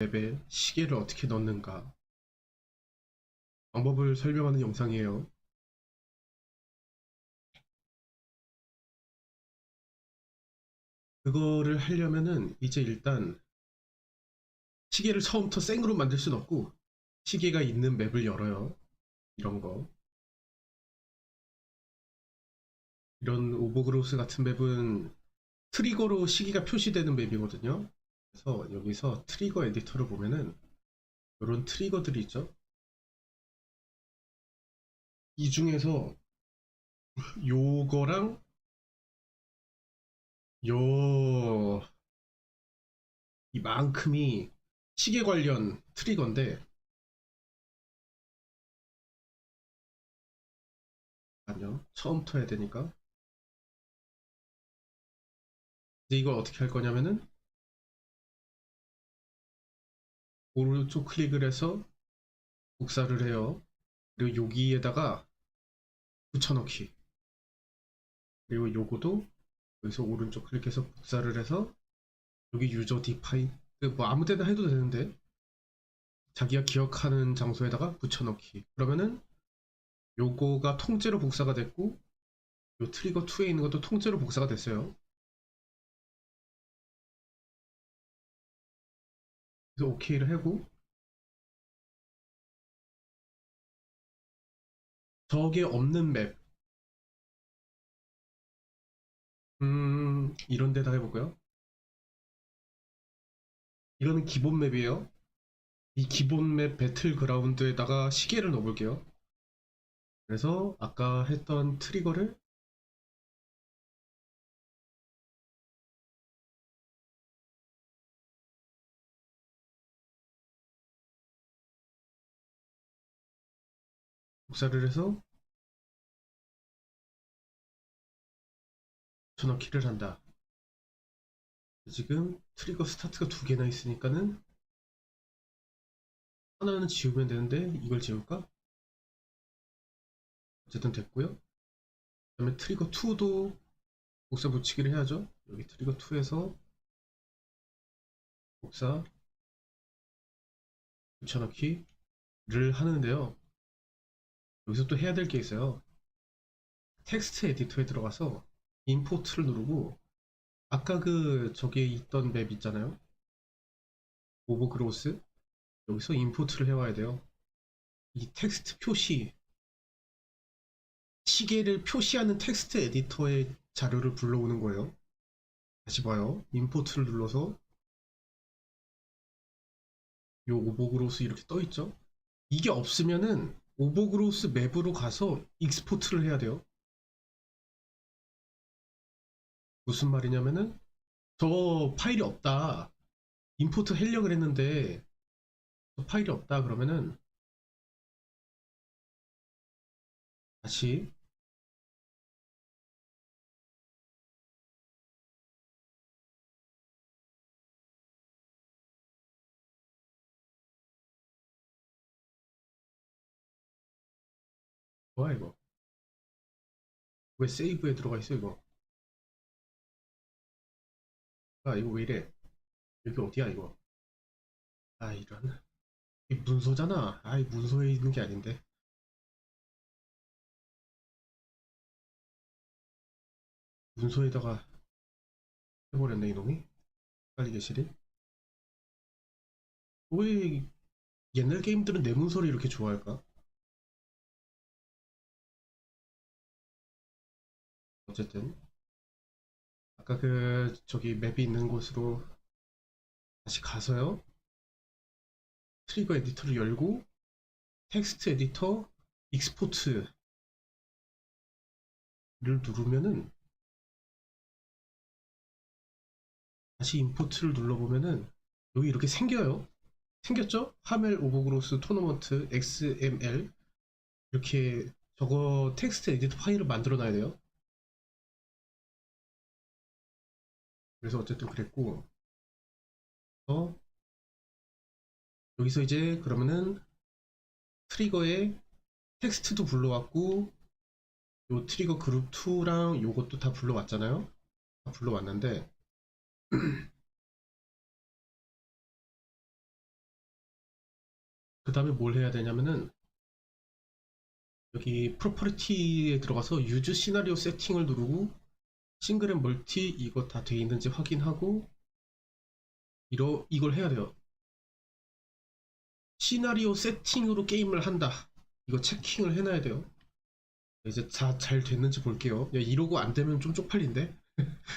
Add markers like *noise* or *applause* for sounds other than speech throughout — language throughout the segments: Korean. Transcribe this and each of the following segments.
맵에 시계를 어떻게 넣는가 방법을 설명하는 영상이에요. 그거를 하려면은 이제 일단 시계를 처음부터 생으로 만들 수는 없고 시계가 있는 맵을 열어요. 이런 거. 이런 오버그로스 같은 맵은 트리거로 시기가 표시되는 맵이거든요. 그래서 여기서 트리거 에디터를 보면은 이런 트리거들이 있죠. 이 중에서 *laughs* 요거랑 요 이만큼이 시계 관련 트리거인데 아니요 처음부터 해야 되니까 이제 이걸 어떻게 할 거냐면은 오른쪽 클릭을 해서 복사를 해요. 그리고 여기에다가 붙여넣기. 그리고 요거도 여기서 오른쪽 클릭해서 복사를 해서 여기 유저 디파인 뭐 아무 데나 해도 되는데 자기가 기억하는 장소에다가 붙여넣기. 그러면은 요거가 통째로 복사가 됐고 요 트리거 2에 있는 것도 통째로 복사가 됐어요. 그래서 OK를 하고 저게 없는 맵 음, 이런 데다 해볼까요? 이거는 기본 맵이에요. 이 기본 맵 배틀그라운드에다가 시계를 넣어볼게요. 그래서 아까 했던 트리거를 복사를 해서 붙여넣기를 한다. 지금 트리거 스타트가 두 개나 있으니까는 하나는 지우면 되는데 이걸 지울까? 어쨌든 됐고요. 그 다음에 트리거 2도 복사 붙이기를 해야죠. 여기 트리거 2에서 복사 붙여넣기를 하는데요. 여기서 또 해야 될 게 있어요. 텍스트 에디터에 들어가서 임포트를 누르고 아까 그 저기에 있던 맵 있잖아요. 오버그로스 여기서 임포트를 해와야 돼요. 이 텍스트 표시 시계를 표시하는 텍스트 에디터의 자료를 불러오는 거예요. 다시 봐요. 임포트를 눌러서 요 오버그로스 이렇게 떠 있죠. 이게 없으면은 오버그로스 맵으로 가서 익스포트를 해야 돼요. 무슨 말이냐면은 저 파일이 없다. 임포트 하려고 했는데 저 파일이 없다 그러면은 다시 뭐야 이거. 왜 세이브에 들어가 있어 이거? 아 이거 왜 이래? 여기 어디야 이거? 아 이런. 이 문서잖아. 아이 문서에 있는 게 아닌데. 문서에다가 해버렸네 이놈이. 빨리 계시리 왜 옛날 게임들은 내 문서를 이렇게 좋아할까 어쨌든 아까 그 저기 맵이 있는 곳으로 다시 가서요. 트리거 에디터를 열고 텍스트 에디터 익스포트를 누르면은 다시 임포트를 눌러보면은 여기 이렇게 생겨요. 생겼죠? 하멜 오버그로스 토너먼트 XML 이렇게 저거 텍스트 에디터 파일을 만들어 놔야 돼요. 그래서 어쨌든 그랬고. 어 여기서 이제 그러면은 트리거에 텍스트도 불러왔고 요 트리거 그룹 2랑 요것도 다 불러왔잖아요. 다 불러왔는데. *clears throat* 그 다음에 뭘 해야 되냐면은 여기 프로퍼티에 들어가서 유즈 시나리오 세팅을 누르고 싱글 앤 멀티 이거 다 돼 있는지 확인하고 이러 이걸 해야 돼요. 시나리오 세팅으로 게임을 한다. 이거 체킹을 해놔야 돼요. 이제 다 잘 됐는지 볼게요. 야, 이러고 안 되면 좀 쪽팔린데? *laughs*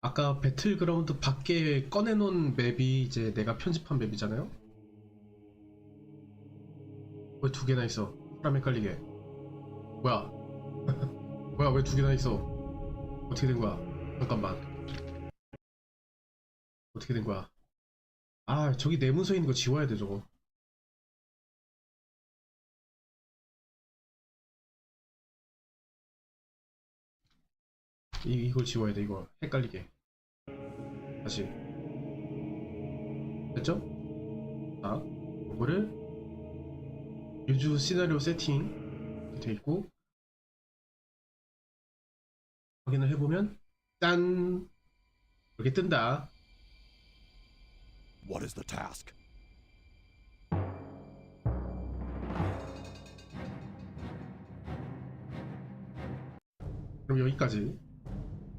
아까 배틀그라운드 밖에 꺼내놓은 맵이 이제 내가 편집한 맵이잖아요? 왜 두 개나 있어? 사람 헷갈리게. 뭐야? *laughs* 뭐야, 왜 두 개나 있어? 어떻게 된 거야? 잠깐만. 어떻게 된 거야? 아, 저기 내 문서에 있는 거 지워야 돼, 저거. 이, 이걸 지워야 돼, 이거. 헷갈리게. 다시. 됐죠? 자, 이거를 유주 시나리오 세팅 돼 있고 확인을 해보면 짠! 이렇게 뜬다. What is the task? 그럼 여기까지